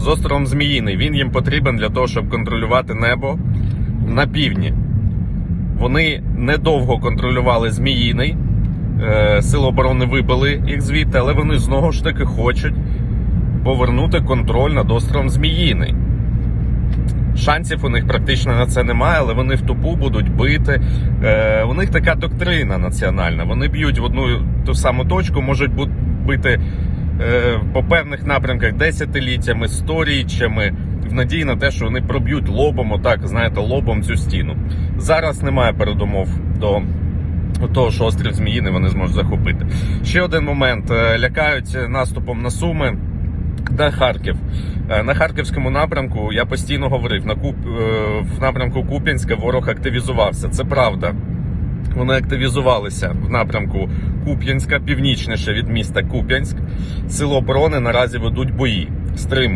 з островом Зміїний. Він їм потрібен для того, щоб контролювати небо на півдні. Вони недовго контролювали Зміїний. Е, Сили оборони вибили їх звідти, але вони знову ж таки хочуть повернути контроль над островом Зміїний. Шансів у них практично на це немає, але вони в тупу будуть бити. Е, у них така доктрина національна. Вони б'ють в одну ту саму точку, можуть бу- бити е, по певних напрямках десятиліттями, сторіччями, в надії на те, що вони проб'ють лобом, отак, знаєте, лобом цю стіну. Зараз немає передумов до того, що острів Зміїний вони зможуть захопити. Ще один момент: Е, лякають наступом на Суми. Та Харків Е, на харківському напрямку я постійно говорив на Куп... е, в напрямку Куп'янська ворог активізувався. Це правда. Вони активізувалися в напрямку Куп'янська, північніше від міста Куп'янськ. Село оборони наразі ведуть бої, стримують.